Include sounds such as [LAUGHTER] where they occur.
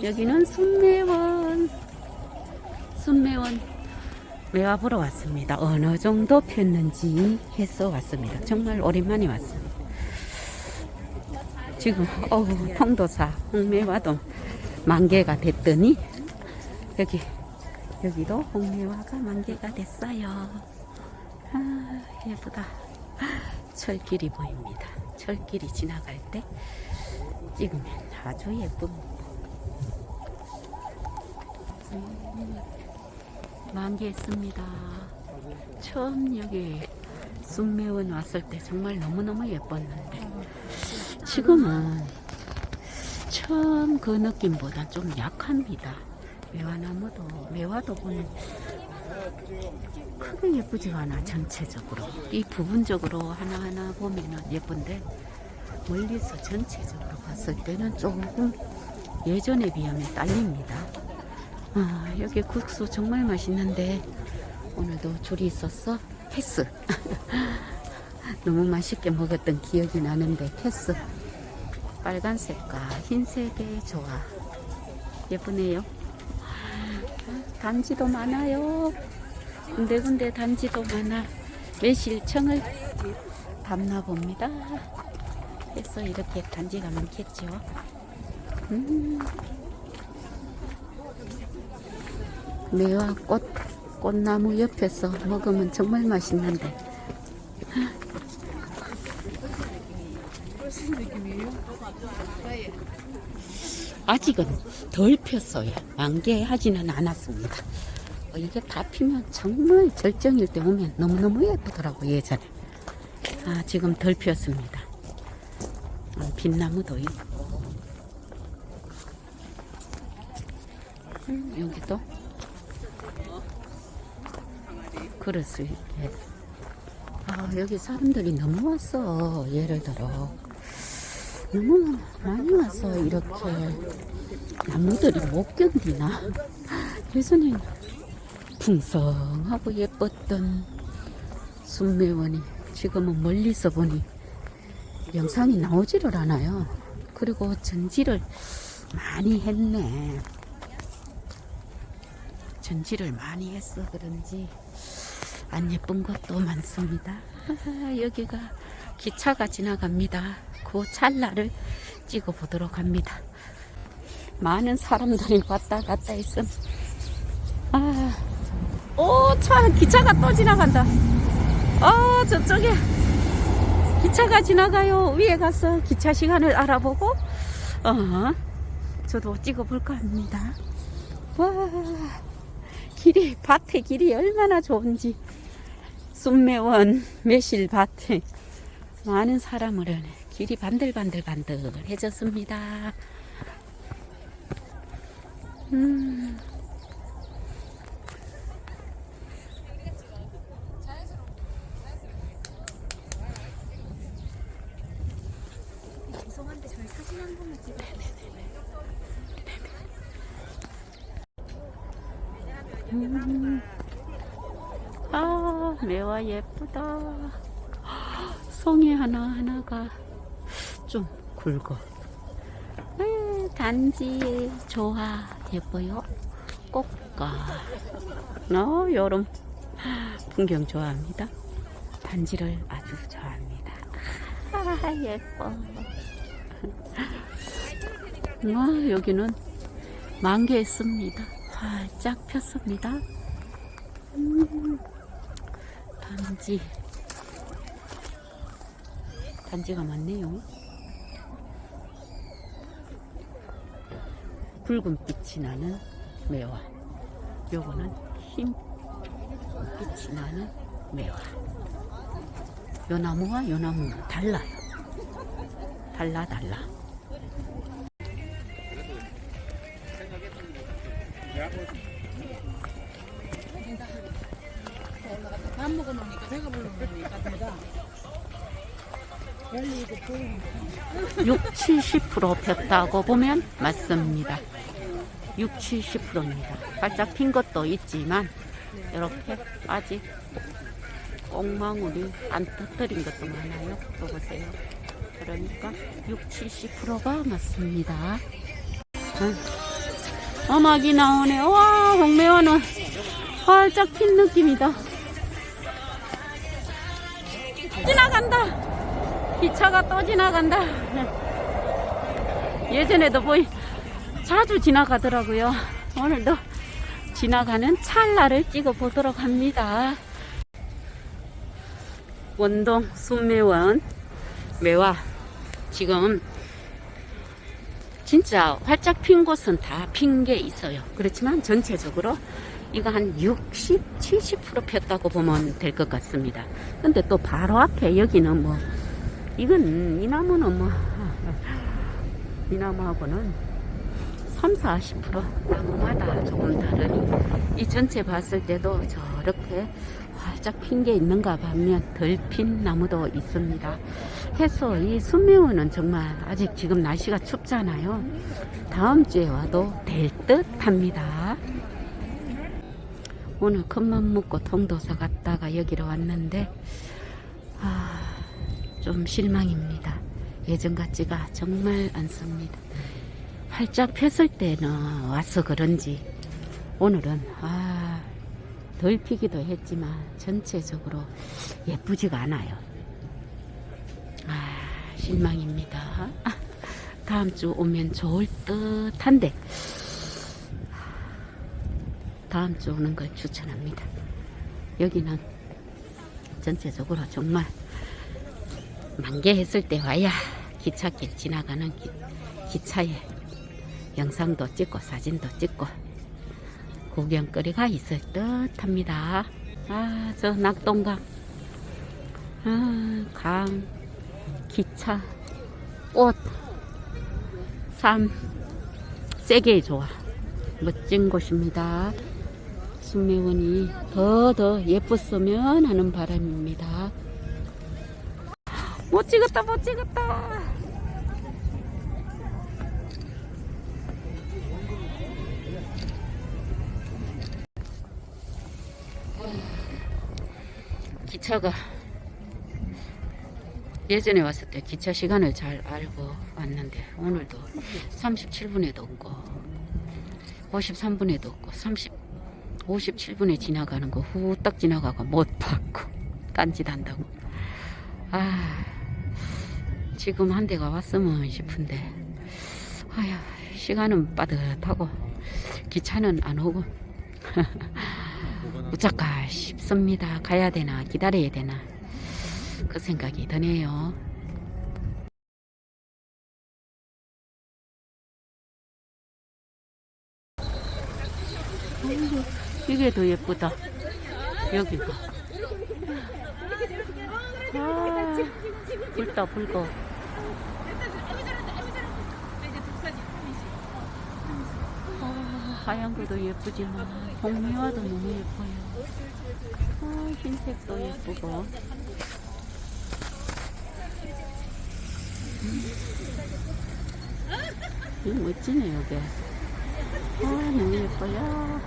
여기는 순매원. 순매원 매화 보러 왔습니다. 어느 정도 폈는지 해서 왔습니다. 정말 오랜만에 왔습니다. 지금 어우 통도사 홍매화도 만개가 됐더니 여기 여기도 홍매화가 만개가 됐어요. 아 예쁘다. 철길이 보입니다. 철길이 지나갈 때 찍으면 아주 예쁩니다. 음, 만개했습니다. 처음 여기 순매원 왔을 때 정말 너무너무 예뻤는데 지금은 처음 그 느낌보다 좀 약합니다. 매화나무도 매화도 보면 크게 예쁘지가 않아 전체적으로 이 부분적으로 하나하나 보면은 예쁜데 멀리서 전체적으로 봤을 때는 조금 예전에 비하면 딸립니다. 아, 여기 국수 정말 맛있는데 오늘도 줄이 있었어 패스. [LAUGHS] 너무 맛있게 먹었던 기억이 나는데 패스. 빨간색과 흰색의 조화. 예쁘네요. 단지도 많아요. 군데군데 단지도 많아. 매실청을 담나 봅니다. 그래서 이렇게 단지가 많겠죠. 음. 매화 꽃, 꽃나무 옆에서 먹으면 정말 맛있는데. 아직은 덜 폈어요. 만개하지는 않았습니다. 어, 이게 다 피면 정말 절정일 때 오면 너무너무 예쁘더라고, 예전에. 아, 지금 덜 피었습니다. 음, 빛나무도 있고. 음, 여기도 그럴 수 있게. 아, 여기 사람들이 너무 왔어. 예를 들어. 너무 많이 와서 이렇게 나무들이 못 견디나. 예전에 풍성하고 예뻤던 순매원이 지금은 멀리서 보니 영상이 나오지를 않아요. 그리고 전지를 많이 했네. 전지를 많이 했어 그런지 안 예쁜 것도 많습니다. [LAUGHS] 여기가 기차가 지나갑니다. 그 찰나를 찍어 보도록 합니다. 많은 사람들이 왔다 갔다 있음. 아, 오, 차, 기차가 또 지나간다. 어, 저쪽에 기차가 지나가요. 위에 가서 기차 시간을 알아보고, 어, 저도 찍어 볼까 합니다. 와, 길이, 밭의 길이 얼마나 좋은지. 순매원 매실밭에 많은 사람을 길이 반들반들반들해졌습니다. 음. 음. 아, 매화 예쁘다. 송이 하나하나가 좀 굵어. 에, 단지 조화 예뻐요. 꽃가. 어, 여름 풍경 좋아합니다. 단지를 아주 좋아합니다. 아, 예뻐. 와, 여기는 만개했습니다. 활짝 폈습니다. 음, 단지. 단지가 많네요. 붉은 빛이 나는 매화. 요거는 흰 빛이 나는 매화. 요 나무와 요 나무는 달라요. 달라, 달라. 밥 먹어 놓으니까 배가 불러 놓으니까 배가. 별리 이거 보이는 6, 70% 폈다고 보면 맞습니다. 6, 70%입니다. 살짝 핀 것도 있지만 이렇게 아직 꽁망울이 안 터뜨린 것도 많아요. 또 보세요. 그러니까 6, 70%가 맞습니다. 응. 음악이 나오네. 와, 홍매화는 활짝 핀 느낌이다. 지나간다. 기차가 또 지나간다. 예전에도 보이 자주 지나가더라고요. 오늘도 지나가는 찰나를 찍어 보도록 합니다. 원동 순매원 매화 지금 진짜 활짝 핀 곳은 다 핀 게 있어요. 그렇지만 전체적으로 이거 한 60, 70% 폈다고 보면 될 것 같습니다. 근데 또 바로 앞에 여기는 뭐 이건 이 나무는 뭐 이 나무하고는 3, 40% 나무마다 조금 다르니 이 전체 봤을 때도 저렇게 활짝 핀 게 있는가 하면 덜 핀 나무도 있습니다. 해서 이 순매원은 정말 아직 지금 날씨가 춥잖아요. 다음 주에 와도 될 듯 합니다. 오늘 큰맘 먹고 통도사 갔다가 여기로 왔는데 아, 좀 실망입니다. 예전 같지가 정말 않습니다. 활짝 폈을 때는 와서 그런지 오늘은 아, 덜 피기도 했지만 전체적으로 예쁘지가 않아요. 아, 실망입니다. 아, [LAUGHS] 다음 주 오면 좋을 듯한데 다음 주 오는 걸 추천합니다. 여기는 전체적으로 정말 만개했을 때 와야 기찻길 지나가는 기, 기차에 영상도 찍고 사진도 찍고 구경거리가 있을 듯 합니다. 아, 저 낙동강. 아, 강, 기차, 꽃, 삶, 세게 좋아. 멋진 곳입니다. 순매원이 더 더 예뻤으면 하는 바람입니다. 못 찍었다, 못 찍었다. 기차가 예전에 왔을 때 기차 시간을 잘 알고 왔는데 오늘도 37분에도 없고 53분에도 없고 30 57분에 지나가는 거 후딱 지나가고 못 받고 딴짓 한다고 아 지금 한 대가 왔으면 싶은데 아야 시간은 빠듯하고 기차는 안 오고 [LAUGHS] 무작가 싶습니다. 가야 되나 기다려야 되나 그 생각이 드네요. 이게 더 예쁘다. 여기가. 아, 붉다 붉어. 아, 하얀 것도 예쁘지만 홍미화도 너무 예뻐요. 아, 흰색도 예쁘고. 음, 멋지네 여기. 아, 너무 예뻐요.